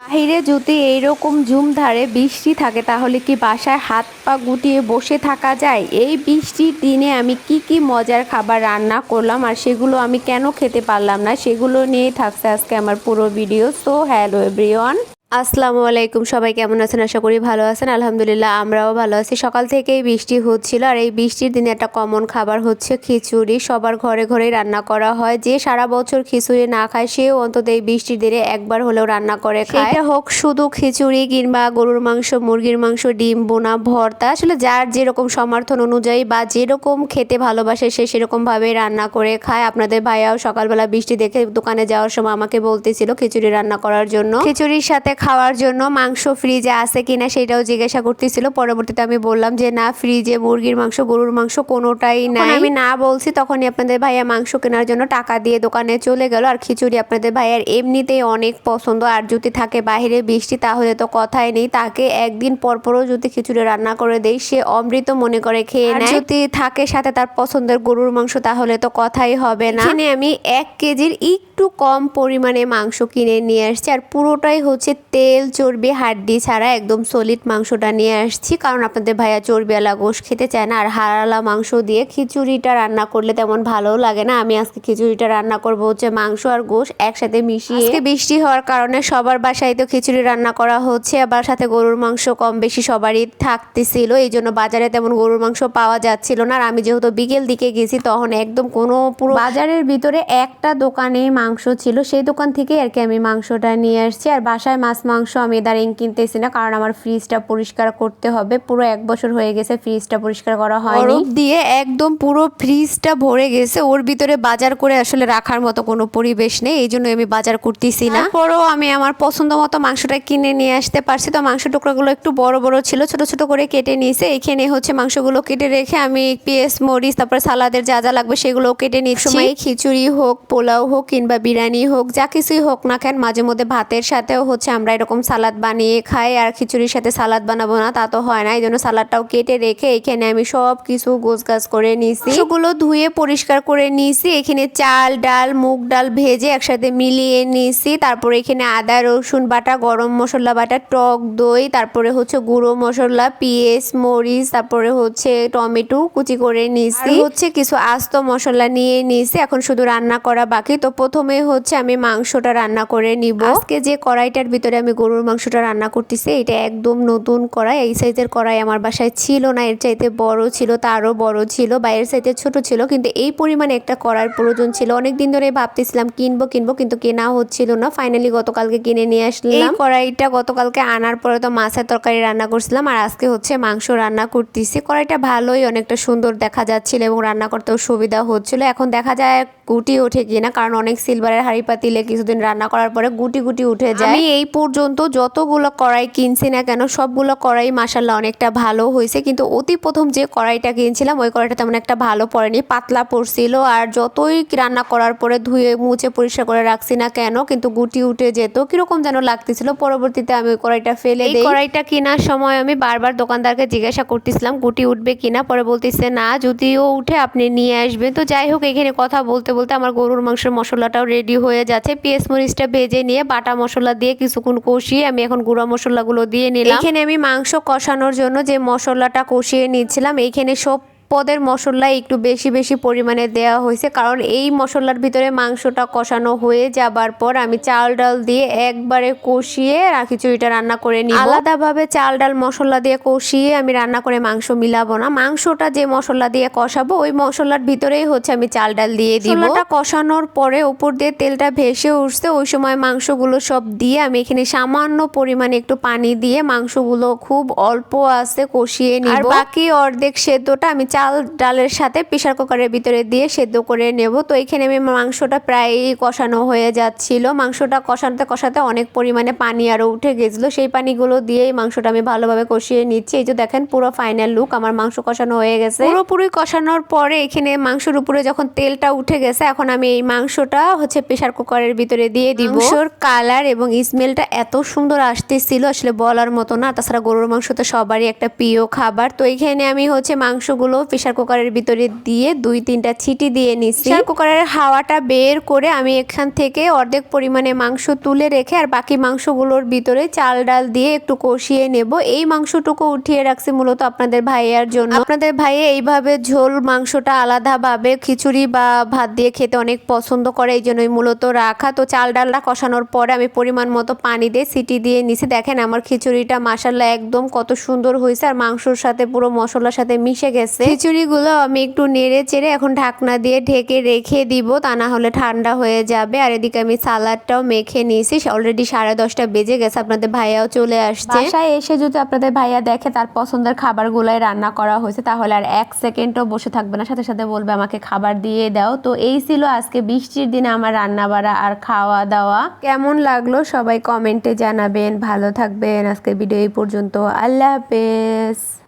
বাহিরে যদি এইরকম ঝুম ধারে বৃষ্টি থাকে, তাহলে কি বাসায় হাত পা গুটিয়ে বসে থাকা যায়? এই বৃষ্টির দিনে আমি কি কি মজার খাবার রান্না করলাম আর সেগুলো আমি কেন খেতে পারলাম না, সেগুলো নিয়েই থাকছে আজকে আমার পুরো ভিডিও সো হ্যালো এভরিওয়ান আসসালামু আলাইকুম। সবাই কেমন আছেন? আশা করি ভালো আছেন। আলহামদুলিল্লাহ আমরাও ভালো আছি। সকাল থেকেই বৃষ্টি হচ্ছিল আর এই বৃষ্টির দিনে একটা কমন খাবার হচ্ছে খিচুড়ি। সবার ঘরে ঘরে রান্না করা হয়। যে সারা বছর খিচুড়ি না খায় সেও অন্তত এই বৃষ্টির দিনে একবার হলেও রান্না করে খায়। এটা হোক শুধু খিচুড়ি কিংবা গরুর মাংস মুরগির মাংস ডিম বোনা ভর্তা আসলে যার যেরকম সমর্থন অনুযায়ী বা যেরকম খেতে ভালোবাসে সে সেরকম ভাবে রান্না করে খায়। আপনাদের ভাইয়াও সকালবেলা বৃষ্টি দেখে দোকানে যাওয়ার সময় আমাকে বলতেছিল খিচুড়ি রান্না করার জন্য। খিচুড়ির সাথে খাওয়ার জন্য মাংস ফ্রিজে আছে কিনা সেটাও জিজ্ঞাসা করতেছিল। পরবর্তীতে আমি বললাম যে না ফ্রিজে মুরগির মাংস গরুর মাংস কোনোটাই নাই। আমি না বলছি তখনই আপনাদের ভাইয়া মাংস কেনার জন্য টাকা দিয়ে দোকানে চলে গেল। আর খিচুড়ি আপনাদের ভাইয়ার এমনিতেই অনেক পছন্দ। আর যদি থাকে বাইরে বৃষ্টি তাহলে তো কথাই নেই। তাকে একদিন পরপরও যদি খিচুড়ি রান্না করে দেই সে অমৃত মনে করে খেয়ে নেয়। যদি থাকে সাথে তার পছন্দের গরুর মাংস তাহলে তো কথাই হবে না। এখানে আমি এক কেজির একটু কম পরিমাণে মাংস কিনে নিয়ে আসছি। আর পুরোটাই হচ্ছে তেল চর্বি হাড্ডি ছাড়া একদম সলিড মাংসটা নিয়ে আসছি। কারণ আপনাদের ভাইয়া চর্বিওয়ালা গোশ খেতে চায় না। আর হারালা মাংস দিয়ে খিচুড়িটা রান্না করলে তেমন ভালো লাগে না। আমি আজকে খিচুড়িটা রান্না করব হচ্ছে মাংস আর গোশ একসাথে মিশিয়ে। আজকে বৃষ্টি হওয়ার কারণে সবার বাসায় তো খিচুড়ি রান্না করা হচ্ছে। আবার সাথে গরুর মাংস কম বেশি সবারই থাকতেছিল। এই জন্য বাজারে তেমন গরুর মাংস পাওয়া যাচ্ছিল না। আর আমি যেহেতু বিকেল দিকে গেছি তখন একদম কোনো পুরো বাজারের ভিতরে একটা দোকানে মাংস ছিল। সেই দোকান থেকে আর কি আমি মাংসটা নিয়ে আসছি। আর বাসায় মাছ মাংস আমি দাঁড়িয়ে কিনতেছি না কারণ আমার ফ্রিজটা পরিষ্কার করতে হবে। পুরো এক বছর হয়ে গেছে ফ্রিজটা পরিষ্কার করা হয়নি। দিয়ে একদম পুরো ফ্রিজটা ভরে গেছে ওর ভিতরে বাজার করে আসলে রাখার মতো কোনো পরিবেশ নেই এই জন্য আমি বাজার করতেছি না। পরও আমি আমার পছন্দ মতো মাংসটা কিনে নিয়ে আসতে পারছি তো মাংস টুকরাগুলো একটু বড় বড় ছিল ছোট ছোট করে কেটে নিয়েছে। এখানে হচ্ছে মাংসগুলো কেটে রেখে আমি পেঁয়াজ মরিচ তারপর সালাদের যা যা লাগবে সেগুলো কেটে নিচ্ছি। সময় খিচুড়ি হোক পোলাও হোক কিংবা বিরিয়ানি হোক যা কিছুই হোক না কেন মাঝে মধ্যে ভাতের সাথেও হচ্ছে আমরা এরকম সালাদ বানিয়ে খাই আর খিচুড়ির সাথে সালাদ বানাবো না তা তো হয় না। এই জন্য সালাদটাও কেটে রেখে এখানে আমি সব কিছু গোছগাছ করে নিয়েছি সেগুলো ধুয়ে পরিষ্কার করে নিয়েছি এখানে চাল ডাল মুগ ডাল ভেজে একসাথে মিলিয়ে নিয়েছি তারপরে এখানে আদা রসুন বাটা গরম মশলা বাটা টক দই তারপরে হচ্ছে গুঁড়ো মশলা পেঁয়াজ মরিচ তারপরে হচ্ছে টমেটো কুচি করে নিয়েছি হচ্ছে কিছু আস্ত মশলা নিয়ে নিয়েছি এখন শুধু রান্না করা বাকি। তো প্রথমে হচ্ছে আমি মাংসটা রান্না করে নিব। আজকে যে কড়াইটার ভিতরে আমি গরুর মাংসটা রান্না করতেছি এটা একদম নতুন কড়াই এই সাইজের কড়াই আমার বাসায় ছিল না এর চাইতে বড় ছিল তারও বড় ছিল বাইরের সাইজে ছোট ছিল কিন্তু এই পরিমাণে একটা কড়াইয়ের প্রয়োজন ছিল। অনেক দিন ধরে ভাবতেছিলাম কিনবো কিনবো কিন্তু কেনা হচ্ছিল না। ফাইনালি গতকালকে কিনে নিয়ে আসলাম। এই কড়াইটা গতকালকে আনার পরে তো মাছের তরকারি রান্না করছিলাম আর আজকে হচ্ছে মাংস রান্না করতেছি। কড়াইটা ভালোই অনেকটা সুন্দর দেখা যাচ্ছিল এবং রান্না করতেও সুবিধা হচ্ছিল। এখন দেখা যায় গুটি ওঠে কিনা কারণ অনেক সিলভারের হাঁড়ি পাতিলে কিছুদিন রান্না করার পরে গুটি গুটি উঠে যায়। আমি এই পর্যন্ত যতগুলো কড়াই কিনছি না কেন সবগুলো কড়াই মাসাল্লাহ অনেকটা ভালো হয়েছে। কিন্তু অতি প্রথম যে কড়াইটা কিনছিলাম ওই কড়াইটা তেমন একটা ভালো পড়েনি। পাতলা পড়ছিল আর যতই রান্না করার পরে ধুয়ে মুছে পরিষ্কার করে রাখছি না কেন কিন্তু গুটি উঠে যেত কীরকম যেন লাগতেছিল। পরবর্তীতে আমি ওই কড়াইটা ফেলে দিই। কড়াইটা কেনার সময় আমি বারবার দোকানদারকে জিজ্ঞাসা করতেছিলাম গুটি উঠবে কিনা? পরে বলতেছে না যদিও উঠে আপনি নিয়ে আসবেন। তো যাই হোক এখানে কথা বলতে বলতে আমার গরুর মাংসের মশলাটাও রেডি হয়ে যাচ্ছে। পেঁয়াজ মরিচটা ভেজে নিয়ে বাটা মশলা দিয়ে কিছুক্ষণ কষিয়ে আমি এখন গুঁড়া মশলাগুলো দিয়ে নিলাম। এখানে আমি মাংস কষানোর জন্য যে মশলাটা কষিয়ে নিয়েছিলাম এইখানে সব পদের মশলা একটু বেশি বেশি পরিমাণে দেওয়া হয়েছে, কারণ এই মশলার ভিতরে মাংসটা কষানো হয়ে যাবার পর আমি চাল ডাল দিয়ে একবারে কষিয়ে খিচুড়িটা রান্না করে নিই আলাদাভাবে চাল ডাল মশলা দিয়ে কষিয়ে আমি রান্না করে মাংস মিলাবো না। মাংসটা যে মশলা দিয়ে কষাবো, ওই মশলার ভিতরেই হচ্ছে আমি চাল ডাল দিয়ে দিব। মশলাটা কষানোর পরে উপর দিয়ে তেলটা ভেসে উঠছে, ওই সময় মাংসগুলো সব দিয়ে আমি এখানে সামান্য পরিমাণে একটু পানি দিয়ে মাংসগুলো খুব অল্প আছে কষিয়ে আর বাকি অর্ধেক সেদ্ধটা আমি চাল ডালের সাথে প্রেশার কুকারের ভিতরে দিয়ে সেদ্ধ করে নেব। তো এখানে আমি মাংসটা প্রায় কষানো হয়ে যাচ্ছিল। মাংসটা কষাতে কষাতে অনেক পরিমাণে পানি আরও উঠে গেছিল। সেই পানিগুলো দিয়েই মাংসটা আমি ভালোভাবে কষিয়ে নিচ্ছি। এই যে দেখেন পুরো ফাইনাল লুক আমার মাংস কষানো হয়ে গেছে। পুরোপুরি কষানোর পরে এখানে মাংসের উপরে যখন তেলটা উঠে গেছে, এখন আমি এই মাংসটা হচ্ছে প্রেশার কুকারের ভিতরে দিয়ে দিব। মাংসর কালার এবং স্মেলটা এত সুন্দর আসতেছিল, আসলে বলার মতো না। তাছাড়া গরুর মাংস তো সবারই একটা প্রিয় খাবার। তো এখানে আমি হচ্ছে মাংসগুলো প্রেশার কুকারের ভিতরে দিয়ে দুই তিনটা ছিটি দিয়ে নিছি। প্রেশার কুকারের হাওয়াটা বের করে আমি এখান থেকে অর্ধেক পরিমাণে মাংস তুলে রেখে আর বাকি মাংসগুলোর ভিতরে চাল ডাল দিয়ে একটু কষিয়ে নেব। এই মাংসটুকু উঠিয়ে রাখছি মূলত আপনাদের ভাইয়ার জন্য। আপনাদের ভাইয়া এইভাবে ঝোল মাংসটা আলাদাভাবে খিচুড়ি বা ভাত দিয়ে খেতে অনেক পছন্দ করে, এই জন্যই মূলত রাখা। তো চাল ডালটা কষানোর পরে আমি পরিমাণ মতো পানি দিয়ে সিটি দিয়ে নিছি। দেখেন আমার খিচুড়িটা মাসাল্লাহ একদম কত সুন্দর হয়েছে আর মাংসর সাথে পুরো মশলার সাথে মিশে গেছে। খিচুড়িগুলো আমি একটু নেড়ে চেড়ে এখন ঢাকনা দিয়ে ঢেকে রেখে দিব। তা না হলে ঠান্ডা হয়ে যাবে। আর এদিকে আমি সালাডটাও মেখে নিয়েছি। অলরেডি সাড়ে দশটা বেজে গেছে। আপনাদের ভাইয়াও চলে আসছে। বাসায় এসে যদি আপনাদের ভাইয়া দেখে তার পছন্দের খাবারগুলাই রান্না করা হয়েছে তাহলে আর এক সেকেন্ডও বসে থাকবে না। সাথে সাথে বলবে আমাকে খাবার দিয়ে দাও। তো এই ছিল আজকে বৃষ্টির দিনে আমার রান্না বাড়া আর খাওয়া দাওয়া কেমন লাগল সবাই কমেন্টে জানাবেন। ভালো থাকবেন। আজকের ভিডিও এই পর্যন্ত। আল্লাহ হাফেজ।